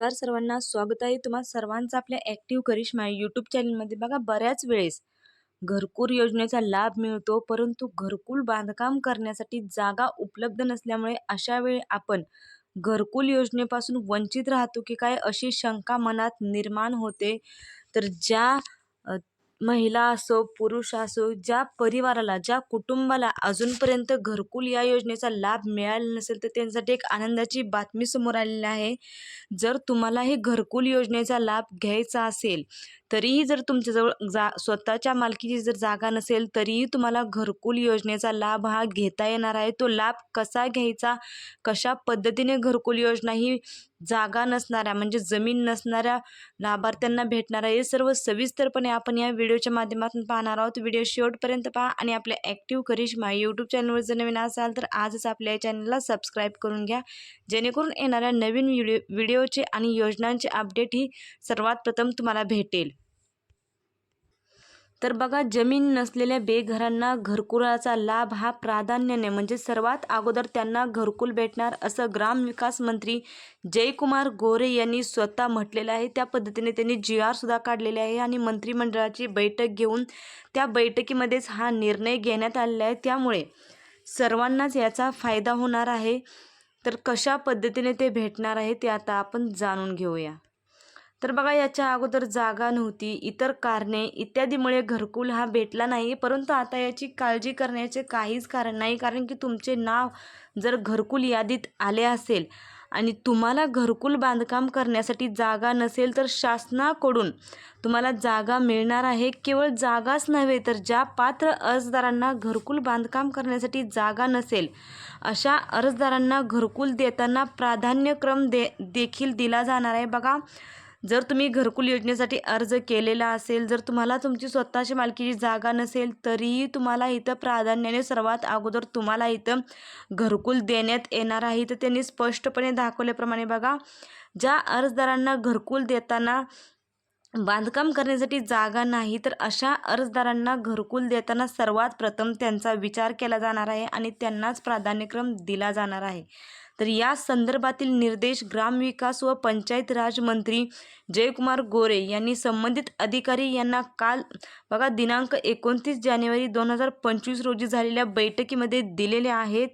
नमस्कार सर्वांना. स्वागत आहे तुम्हा सर्वांचं आपल्या ॲक्टिव्ह करिश्मा यूट्यूब चॅनलमध्ये बघा बऱ्याच वेळेस घरकुल योजनेचा लाभ मिळतो परंतु घरकुल बांधकाम करण्यासाठी जागा उपलब्ध नसल्यामुळे अशा वेळी आपण घरकुल योजनेपासून वंचित राहतो की काय अशी शंका मनात निर्माण होते. तर ज्या महिला असो पुरुष असो ज्या परिवाराला ज्या कुटुंबाला अजूनपर्यंत घरकुल या योजनेचा लाभ मिळाला नसेल तर त्यांच्यासाठी एक आनंदाची बातमी समोर आलेली आहे. जर तुम्हालाही घरकुल योजनेचा लाभ घ्यायचा असेल तरीही जर तुमच्याजवळ जा स्वतःच्या मालकीची जर जागा नसेल तरीही तुम्हाला घरकुल योजनेचा लाभ हा घेता येणार आहे. तो लाभ कसा घ्यायचा? कशा पद्धतीने घरकुल योजना ही जागा नसणाऱ्या म्हणजे जमीन नसणाऱ्या लाभार्थ्यांना भेटणार आहे? हे सर्व सविस्तरपणे आपण या व्हिडिओच्या माध्यमातून पाहणार आहोत. व्हिडिओ शेवटपर्यंत पहा आणि आपल्या ॲक्टिव्ह करिश्मा यूट्यूब चॅनलवर जर नवीन असाल तर आजच आपल्या या चॅनलला सबस्क्राईब करून घ्या. जेणेकरून येणाऱ्या नवीन व्हिडिओ व्हिडिओचे आणि योजनांचे अपडेट ही सर्वात प्रथम तुम्हाला भेटेल. तर बघा जमीन नसलेल्या बेघरांना घरकुलाचा लाभ हा प्राधान्याने म्हणजे सर्वात अगोदर त्यांना घरकुल भेटणार असं ग्रामविकास मंत्री जयकुमार गोरे यांनी स्वतः म्हटलेलं आहे. त्या पद्धतीने त्यांनी जी आर सुद्धा काढलेले आहे आणि मंत्रिमंडळाची बैठक घेऊन त्या बैठकीमध्येच हा निर्णय घेण्यात आलेला आहे. त्यामुळे सर्वांनाच याचा फायदा होणार आहे. तर कशा पद्धतीने ते भेटणार आहे ते आता आपण जाणून घेऊया. तर बघा याच्या अगोदर जागा नव्हती इतर कारणे इत्यादीमुळे घरकुल हा भेटला नाही. परंतु आता याची काळजी करण्याचे काहीच कारण नाही कारण की तुमचे नाव जर घरकुल यादीत आले असेल आणि तुम्हाला घरकुल बांधकाम करण्यासाठी जागा नसेल तर शासनाकडून तुम्हाला जागा मिळणार आहे. केवळ जागाच नव्हे तर ज्या पात्र अर्जदारांना घरकुल बांधकाम करण्यासाठी जागा नसेल अशा अर्जदारांना घरकुल देताना प्राधान्यक्रम दे देखील दिला जाणार आहे. बघा जर तुम्ही घरकुल योजनेसाठी अर्ज केलेला असेल जर तुम्हाला तुमची स्वतःची मालकीची जागा नसेल तरीही तुम्हाला इथं प्राधान्याने सर्वात अगोदर तुम्हाला इथं घरकुल देण्यात येणार आहे. तर त्यांनी स्पष्टपणे दाखवल्याप्रमाणे बघा ज्या अर्जदारांना घरकुल देताना बांधकाम करण्यासाठी जागा नाही तर अशा अर्जदारांना घरकुल देताना सर्वात प्रथम त्यांचा विचार केला जाणार आहे आणि त्यांनाच प्राधान्यक्रम दिला जाणार आहे. तर या संदर्भातील निर्देश ग्रामविकास व पंचायत राज मंत्री जयकुमार गोरे यांनी संबंधित अधिकारी यांना काल बघा दिनांक एकोणतीस जानेवारी दोन हजार पंचवीस रोजी झालेल्या बैठकीमध्ये दिलेले आहेत.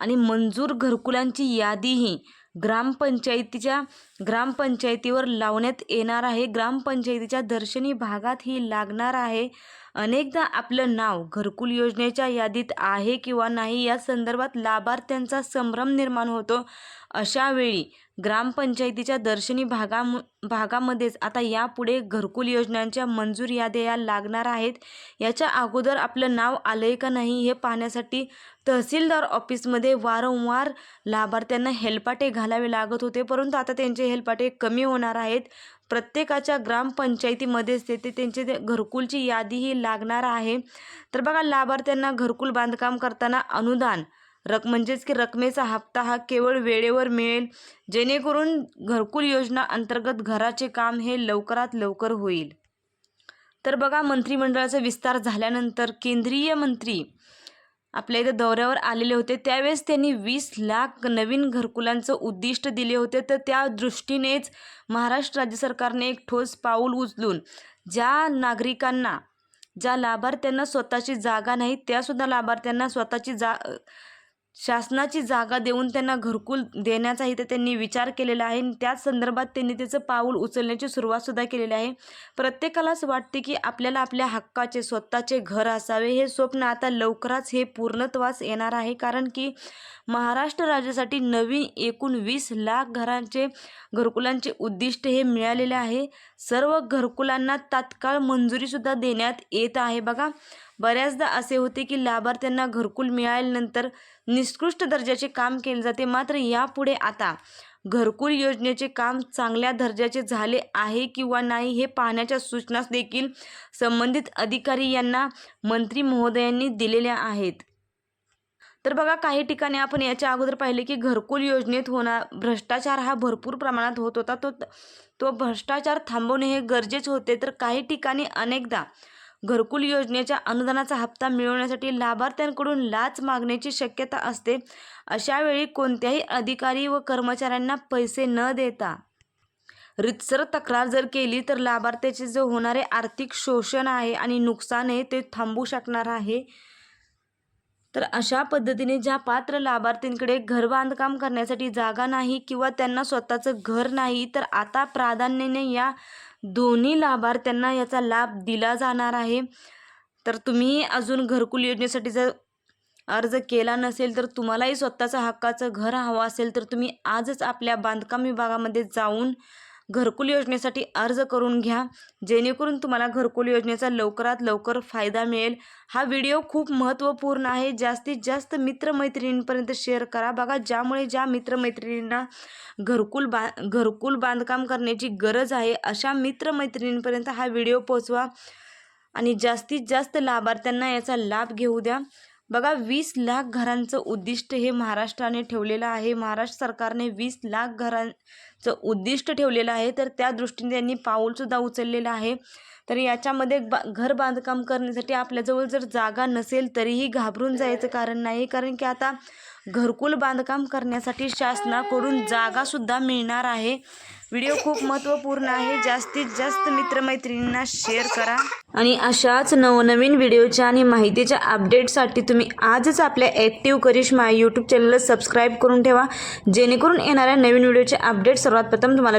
आणि मंजूर घरकुलांची यादीही ग्रामपंचायतीच्या ग्रामपंचायतीवर लावण्यात येणार आहे. ग्रामपंचायतीच्या दर्शनी भागात ही लागणार आहे. अनेकदा आपलं नाव घरकुल योजनेच्या यादीत आहे किंवा नाही या संदर्भात लाभार्थ्यांचा संभ्रम निर्माण होतो. अशा वेळी ग्रामपंचायतीच्या दर्शनी भागा भागामध्येच आता यापुढे घरकुल योजनांच्या मंजूर याद्या या लागणार आहेत. याच्या अगोदर आपलं नाव आलं आहे का नाही हे पाहण्यासाठी तहसीलदार ऑफिसमध्ये वारंवार लाभार्थ्यांना हेलपाटे घालावे लागत होते परंतु आता त्यांचे हेलपाटे कमी होणार आहेत. प्रत्येकाच्या ग्रामपंचायतीमध्येच ते त्यांचे ते घरकुलची यादीही लागणार आहे. तर बघा लाभार्थ्यांना घरकुल बांधकाम करताना अनुदान रक म्हणजेच की रकमेचा हप्ता हा केवळ वेळेवर मिळेल जेणेकरून घरकुल योजना अंतर्गत घराचे काम हे लवकरात लवकर होईल. तर बघा मंत्रिमंडळाचा विस्तार झाल्यानंतर केंद्रीय मंत्री आपल्या इथं दौऱ्यावर आलेले होते. त्यावेळेस त्यांनी वीस लाख नवीन घरकुलांचं उद्दिष्ट दिले होते. तर त्या दृष्टीनेच महाराष्ट्र राज्य सरकारने एक ठोस पाऊल उचलून ज्या नागरिकांना ज्या लाभार्थ्यांना स्वतःची जागा नाही त्यासुद्धा लाभार्थ्यांना स्वतःची जा शासनाची जागा देऊन त्यांना घरकुल देण्याचा तर त्यांनी विचार केलेला आहे. आणि त्याच संदर्भात त्यांनी त्याचं पाऊल उचलण्याची सुरुवातसुद्धा केलेली आहे. प्रत्येकालाच वाटते की आपल्याला आपल्या हक्काचे स्वतःचे घर असावे हे स्वप्न आता लवकरच हे पूर्णत्वास येणार आहे. कारण की महाराष्ट्र राज्यासाठी नवीन एकूण वीस लाख घरांचे घरकुलांचे उद्दिष्ट हे मिळालेले आहे. सर्व घरकुलांना तात्काळ मंजुरीसुद्धा देण्यात येत आहे. बघा बऱ्याचदा असे होते की लाभार्थ्यांना घरकुल मिळाल्यानंतर निकृष्ट दर्जाचे काम केले जाते. मात्र यापुढे आता घरकुल योजनेचे काम चांगल्या दर्जाचे झाले आहे किंवा नाही हे पाहण्याच्या सूचना देखील संबंधित अधिकारी यांना मंत्री महोदयांनी दिलेल्या आहेत. तर बघा काही ठिकाणी आपण याच्या अगोदर पाहिले की घरकुल योजनेत होणार भ्रष्टाचार हा भरपूर प्रमाणात होत होता. तो तो भ्रष्टाचार थांबवणे हे गरजेचे होते. तर काही ठिकाणी अनेकदा घरकुल योजनेच्या अनुदानाचा हप्ता मिळवण्यासाठी लाभार्थ्यांकडून लाच मागण्याची शक्यता असते अशावेळी कोणत्याही अधिकारी व कर्मचाऱ्यांना पैसे न देता. रितसर तक्रार जर केली तर लाभार्थ्याचे जे होणारे आर्थिक शोषण आहे आणि नुकसान आहे ते थांबू शकणार आहे. तर अशा पद्धतीने ज्या पात्र लाभार्थींकडे घर बांधकाम करण्यासाठी जागा नाही किंवा त्यांना स्वतःचं घर नाही तर आता प्राधान्याने या दोन्ही लाभार्थ्यांना याचा लाभ दिला जाणार आहे. तर तुम्ही अजून घरकुल योजनेसाठी जर अर्ज केला नसेल तर तुम्हालाही स्वतःचं हक्काचं घर हवं असेल तर तुम्ही आजच आपल्या बांधकाम विभागामध्ये जाऊन घरकुल योजनेसाठी अर्ज करून घ्या. जेणेकरून तुम्हाला घरकुल योजनेचा लवकरात लवकर फायदा मिळेल. हा व्हिडिओ खूप महत्त्वपूर्ण आहे. जास्तीत जास्त मित्रमैत्रिणींपर्यंत शेअर करा. बघा ज्यामुळे ज्या मित्रमैत्रिणींना घरकुल बा घरकुल बांधकाम करण्याची गरज आहे अशा मित्रमैत्रिणींपर्यंत हा व्हिडिओ पोचवा आणि जास्तीत जास्त लाभार्थ्यांना याचा लाभ घेऊ द्या. बघा वीस लाख घरांचं उद्दिष्ट हे महाराष्ट्राने ठेवलेलं आहे. महाराष्ट्र सरकारने वीस लाख घरांचं उद्दिष्ट ठेवलेलं आहे. तर त्या दृष्टीने त्यांनी पाऊलसुद्धा उचललेलं आहे. तर याच्यामध्ये बा घर बांधकाम करण्यासाठी आपल्याजवळ जर जागा नसेल तरीही घाबरून जायचं कारण नाही. कारण की आता घरकुल बांधकाम करण्यासाठी शासनाकडून जागासुद्धा मिळणार आहे. व्हिडिओ खूप महत्त्वपूर्ण आहे. जास्तीत जास्त मित्रमैत्रिणींना शेअर करा. आणि अशाच नवनवीन व्हिडिओच्या आणि माहितीच्या अपडेटसाठी तुम्ही आजच आपल्या ॲक्टिव्ह करिश्मा यूट्यूब चॅनलला सबस्क्राईब करून ठेवा. जेणेकरून येणाऱ्या नवीन व्हिडिओचे अपडेट सर्वात प्रथम तुम्हाला